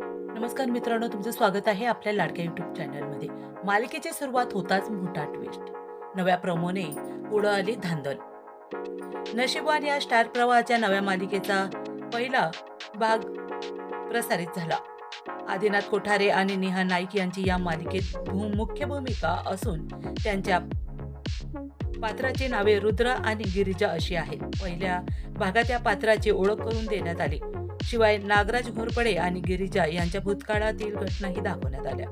नमस्कार मित्रांनो तुमचं स्वागत आहे आपल्या लाडक्या युट्यूब चॅनलमध्ये मालिकेची सुरुवात होताच मोठा ट्विस्ट नव्या प्रमोने पुढं आली धांदल. नशिबान या स्टार प्रवाहाच्या नव्या मालिकेचा पहिला भाग प्रसारित झाला. आदिनाथ कोठारे आणि नेहा नाईक यांची या मालिकेत मुख्य भूमिका असून त्यांच्या पात्राची नावे रुद्र आणि गिरिजा अशी आहेत. पहिल्या भागात या पात्राची ओळख करून देण्यात आली. शिवाय नागराज घोरपडे आणि गिरिजा यांच्या भूतकाळातील घटनाही दाखवण्यात आल्या.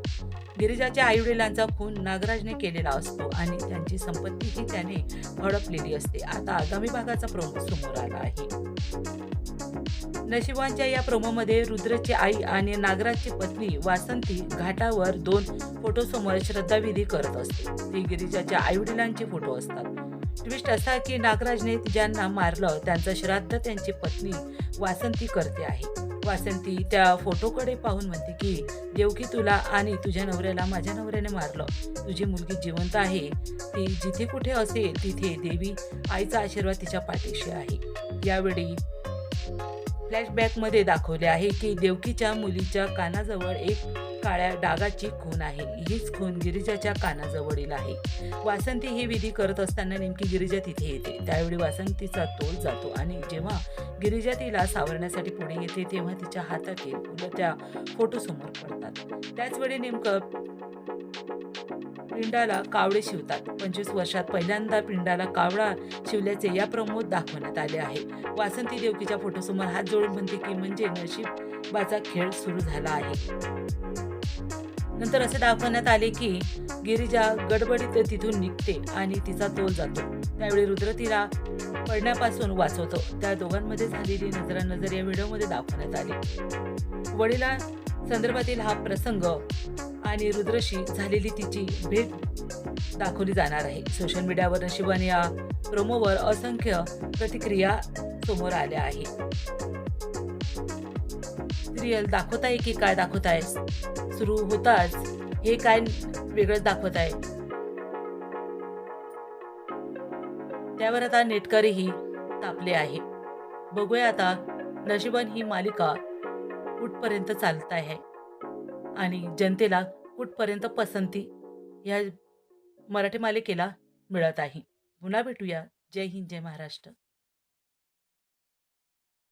गिरिजाच्या आईवडिलांचा खून नागराजने केलेला असतो आणि त्यांची संपत्तीही त्याने हडपलेली असते. आता आगामी भागाचा प्रोमो समोर आला आहे. नशिबांच्या या प्रोमोमध्ये रुद्रची आई आणि नागराजची पत्नी वासंती घाटावर दोन फोटोसमोर श्रद्धाविधी करत असते. ती गिरिजाच्या आईवडिलांचे फोटो असतात. ट्विस्ट असा की नागराजने ज्यांना मारलं त्यांचं श्राद्ध त्यांची पत्नी वासंती करते आहे. वासंती त्या फोटोकडे पाहून म्हणते की देवकी तुला आणि तुझ्या नवऱ्याला माझ्या नवऱ्याने मारलं. तुझी मुलगी जिवंत आहे. ती जिथे कुठे असेल तिथे देवी आईचा आशीर्वाद तिच्या पाठीशी आहे. यावेळी फ्लॅशबॅकमध्ये दाखवले आहे की देवकीच्या मुलीच्या कानाजवळ एक काळ्या डागाची खून आहे. हीच खून गिरिजाच्या कानाजवळील आहे. वासंती ही विधी करत असताना नेमकी गिरिजा तिथे येते. त्यावेळी वासंतीचा तोल जातो आणि जेव्हा गिरिजा तिला सावरण्यासाठी पुढे येते तेव्हा तिच्या हातातील फुलं त्या फोटोसमोर पडतात. त्याचवेळी नेमकं पिंडाला कावडे शिवतात. पंचवीस वर्षात पहिल्यांदा पिंडाला कावडा शिवल्याचे या प्रमोद दाखवण्यात आले आहे. वासंती देवकीच्या फोटोसमोर हात जोडून म्हणते की म्हणजे नशीबाचा खेळ सुरू झाला आहे. नंतर असे दाखवण्यात आले की गिरिजा गडबडीत तिथून निघते आणि तिचा तोल जातो. त्यावेळी रुद्र तिला पडण्यापासून वाचवतो. त्या दोघांमध्ये झालेली नजरानजर या व्हिडिओमध्ये दाखवण्यात आली. वडिला संदर्भातील हा प्रसंग आणि रुद्रशी झालेली तिची भेट दाखवली जाणार आहे. सोशल मीडियावर नशिबाने या प्रोमोवर असंख्य प्रतिक्रिया समोर आल्या आहेत. रिअल दाखवत आहे की काय दाखवत आहे? सुरू होताच हे काय वेगळंच दाखवत आहे? त्यावर आता नेटकरीही तापले आहे. बघूया आता नशिबान ही मालिका कुठपर्यंत चालत आहे? आणि जनतेला कुठपर्यंत पसंती या मराठी मालिकेला मिळत आहे. पुन्हा भेटूया. जय हिंद जय महाराष्ट्र.